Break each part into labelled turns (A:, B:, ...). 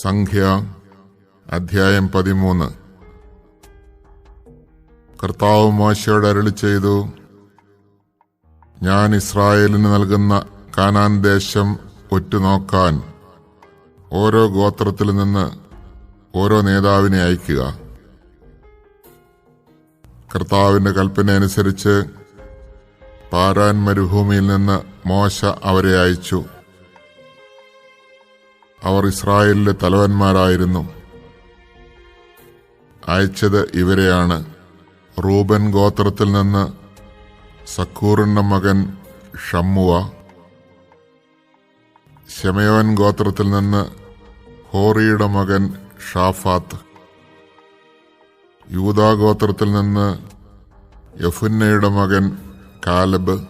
A: സംഖ്യ അധ്യായം പതിമൂന്ന്. കർത്താവ് മോശയോട് അരളി ചെയ്തു ഞാൻ ഇസ്രായേലിന് നൽകുന്ന കാനാൻ ദേശം ഒറ്റുനോക്കാൻ ഓരോ ഗോത്രത്തിൽ നിന്ന് ഓരോ നേതാവിനെ അയക്കുക. കർത്താവിന്റെ കൽപ്പന അനുസരിച്ച് പാരാൻ മരുഭൂമിയിൽ നിന്ന് മോശ അവരെ അയച്ചു. അവർ ഇസ്രായേലിലെ തലവന്മാരായിരുന്നു. അയച്ചത് ഇവരെയാണ്. റൂബൻ ഗോത്രത്തിൽ നിന്ന് സക്കൂറിന്റെ മകൻ ഷമ്മുവ. ശമയോൻ ഗോത്രത്തിൽ നിന്ന് ഹോറിയുടെ മകൻ ഷാഫാത്ത്. യൂതാ ഗോത്രത്തിൽ നിന്ന് യഫുന്നയുടെ മകൻ കാലബ്.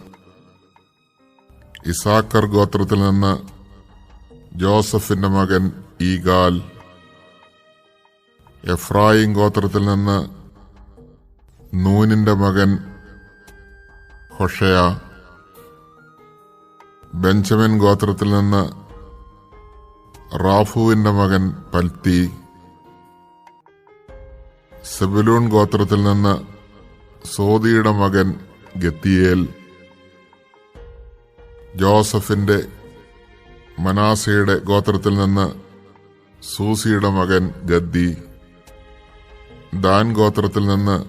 A: ഇസാക്കർ ഗോത്രത്തിൽ നിന്ന് ജോസഫിന്റെ മകൻ ഈഗാൽ എഫ്രായിം ഗോത്രത്തിൽ നിന്ന് നൂനിന്റെ മകൻ ഹൊഷയ. ബെഞ്ചമിൻ ഗോത്രത്തിൽ നിന്ന് റാഫുവിന്റെ മകൻ പൽത്തി. സെബുലൂൺ ഗോത്രത്തിൽ നിന്ന് സോദിയുടെ മകൻ ഗത്തിയേൽ. ജോസഫിന്റെ മനാസയുടെ ഗോത്രത്തിൽ നിന്ന് സൂസിയുടെ മകൻ ഗദ്ദി. ദാൻ ഗോത്രത്തിൽ നിന്ന്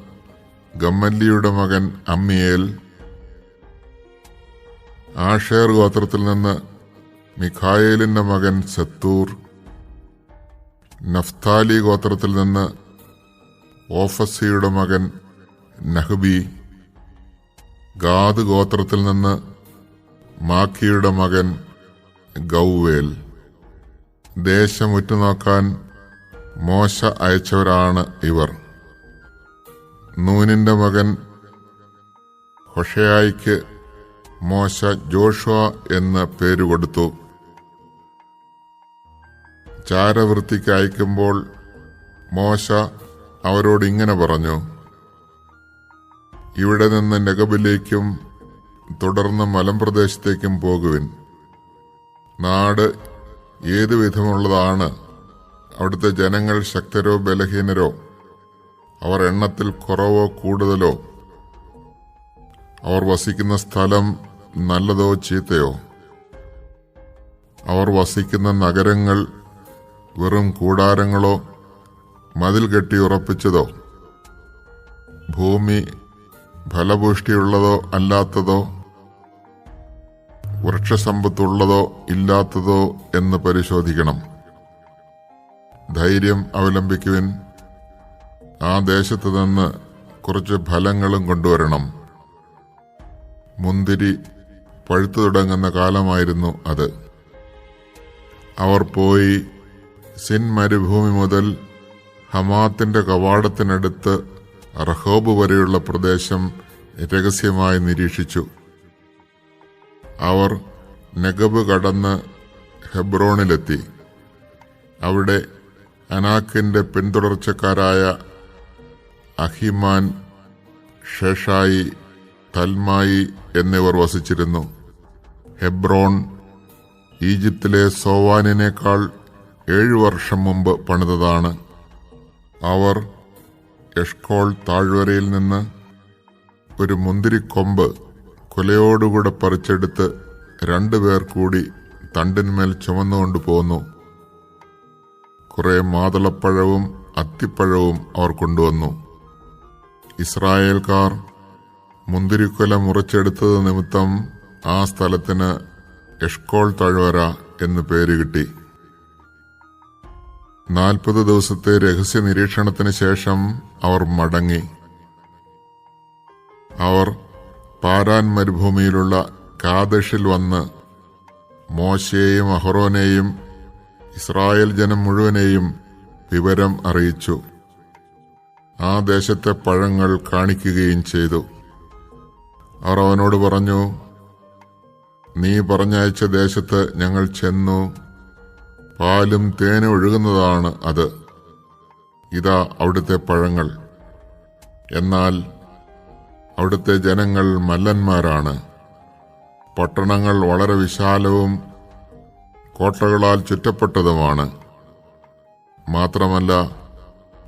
A: ഗമ്മല്ലിയുടെ മകൻ അമ്മിയേൽ. ആഷേർ ഗോത്രത്തിൽ നിന്ന് മിഖായേലിന്റെ മകൻ സത്തൂർ. നഫ്താലി ഗോത്രത്തിൽ നിന്ന് ഓഫസിയുടെ മകൻ നഹ്ബി. ഗാദ് ഗോത്രത്തിൽ നിന്ന് മാക്കിയുടെ മകൻ ഗൗവേൽ. ദേശം ഉറ്റുനോക്കാൻ മോശ അയച്ചവരാണ് ഇവർ. നൂനിന്റെ മകൻ ഹൊഷയായിക്ക് മോശ ജോഷുവ എന്ന പേര് കൊടുത്തു. ചാരവൃത്തിക്ക് അയക്കുമ്പോൾ മോശ അവരോട് ഇങ്ങനെ പറഞ്ഞു ഇവിടെ നിന്ന് നെഗബിലേക്കും തുടർന്ന് മലമ്പ്രദേശത്തേക്കും പോകുവിൻ. നാട് ഏതു വിധമുള്ളതാണ്? അവിടുത്തെ ജനങ്ങൾ ശക്തരോ ബലഹീനരോ? അവർ എണ്ണത്തിൽ കുറവോ കൂടുതലോ? അവർ വസിക്കുന്ന സ്ഥലം നല്ലതോ ചീത്തയോ? അവർ വസിക്കുന്ന നഗരങ്ങൾ വെറും കൂടാരങ്ങളോ മതിൽ കെട്ടി ഉറപ്പിച്ചതോ? ഭൂമി ഫലപുഷ്ടിയുള്ളതോ അല്ലാത്തതോ? വൃക്ഷസമ്പത്തുള്ളതോ ഇല്ലാത്തതോ എന്ന് പരിശോധിക്കണം. ധൈര്യം അവലംബിക്കുവിൻ. ആ ദേശത്ത് നിന്ന് കുറച്ച് ഫലങ്ങളും കൊണ്ടുവരണം. മുന്തിരി പഴുത്തു തുടങ്ങുന്ന കാലമായിരുന്നു അത്. അവർ പോയി സിൻ മരുഭൂമി മുതൽ ഹമാത്തിന്റെ കവാടത്തിനടുത്ത് റഹോബ് വരെയുള്ള പ്രദേശം രഹസ്യമായി നിരീക്ഷിച്ചു. അവർ നെഗബ് കടന്ന് ഹെബ്രോണിലെത്തി. അവിടെ അനാക്കിന്റെ പിന്തുടർച്ചക്കാരായ അഹിമാൻ ഷേഷായി തൽമായി എന്നിവർ വസിച്ചിരുന്നു. ഹെബ്രോൺ ഈജിപ്തിലെ സോവാനിനേക്കാൾ ഏഴു വർഷം മുമ്പ് പണിതതാണ്. അവർ എഷ്കോൾ താഴ്വരയിൽ നിന്ന് ഒരു മുന്തിരിക്കൊമ്പ് കുലയോടുകൂടെ പറിച്ചെടുത്ത് രണ്ടുപേർ കൂടി തണ്ടിന്മേൽ ചുമന്നുകൊണ്ട് പോന്നു. കുറേ മാതളപ്പഴവും അത്തിപ്പഴവും അവർ കൊണ്ടുവന്നു. ഇസ്രായേൽക്കാർ മുന്തിരിക്കൊല മുറിച്ചെടുത്തത് നിമിത്തം ആ സ്ഥലത്തിന് എഷ്കോൾ തഴുവര എന്ന് പേര് കിട്ടി. നാൽപ്പത് ദിവസത്തെ രഹസ്യ നിരീക്ഷണത്തിന് ശേഷം അവർ മടങ്ങി. അവർ പാരാൻ മരുഭൂമിയിലുള്ള കാദഷിൽ വന്ന് മോശയെയും അഹ്റോനെയും ഇസ്രായേൽ ജനം മുഴുവനെയും വിവരം അറിയിച്ചു. ആ ദേശത്തെ പഴങ്ങൾ കാണിക്കുകയും ചെയ്തു. അവർ അവനോട് പറഞ്ഞു നീ പറഞ്ഞയച്ച ദേശത്ത് ഞങ്ങൾ ചെന്നു. പാലും തേനും ഒഴുകുന്നതാണ് അത്. ഇതാ അവിടുത്തെ പഴങ്ങൾ. എന്നാൽ അവിടുത്തെ ജനങ്ങൾ മല്ലന്മാരാണ്. പട്ടണങ്ങൾ വളരെ വിശാലവും കോട്ടകളാൽ ചുറ്റപ്പെട്ടതുമാണ്. മാത്രമല്ല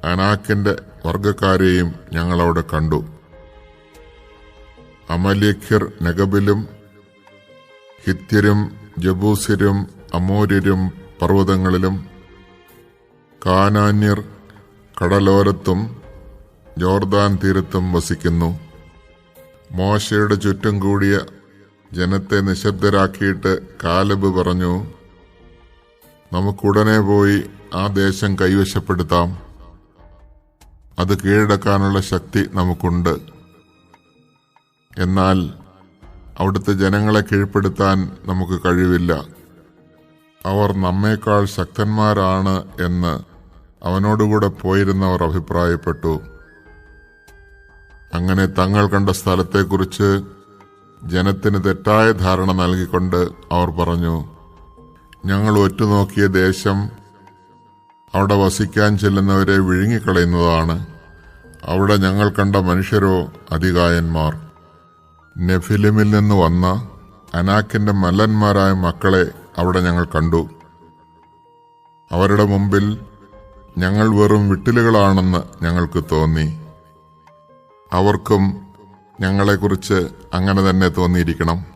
A: അനാക്കിന്റെ വർഗക്കാരെയും ഞങ്ങൾ അവിടെ കണ്ടു. അമലിഖിർ നഗബിലും ഹിത്യരും ജബൂസിരും അമോര്യരും പർവതങ്ങളിലും കാനാന്യർ കടലോരത്തും ജോർദാൻ തീരത്തും വസിക്കുന്നു. മോശയുടെ ചുറ്റും കൂടിയ ജനത്തെ നിശബ്ദരാക്കിയിട്ട് കാലബ് പറഞ്ഞു നമുക്കുടനെ പോയി ആ ദേശം കൈവശപ്പെടുത്താം. അത് കീഴടക്കാനുള്ള ശക്തി നമുക്കുണ്ട്. എന്നാൽ അവിടുത്തെ ജനങ്ങളെ കീഴ്പ്പെടുത്താൻ നമുക്ക് കഴിവില്ല. അവർ നമ്മേക്കാൾ ശക്തന്മാരാണ് എന്ന് അവനോടുകൂടെ പോയിരുന്നവർ അഭിപ്രായപ്പെട്ടു. അങ്ങനെ തങ്ങൾ കണ്ട സ്ഥലത്തെക്കുറിച്ച് ജനത്തിന് തെറ്റായ ധാരണ നൽകിക്കൊണ്ട് അവർ പറഞ്ഞു ഞങ്ങൾ ഒറ്റുനോക്കിയ ദേശം അവിടെ വസിക്കാൻ ചെല്ലുന്നവരെ വിഴുങ്ങിക്കളയുന്നതാണ്. അവിടെ ഞങ്ങൾ കണ്ട മനുഷ്യരോ അധികായന്മാർ. നെഫിലിമിൽ നിന്ന് വന്ന അനാക്കിന്റെ മല്ലന്മാരായ മക്കളെ അവിടെ ഞങ്ങൾ കണ്ടു. അവരുടെ മുമ്പിൽ ഞങ്ങൾ വെറും വിട്ടിലുകളാണെന്ന് ഞങ്ങൾക്ക് തോന്നി. അവർക്കും ഞങ്ങളെക്കുറിച്ച് അങ്ങനെ തന്നെ തോന്നിയിരിക്കണം.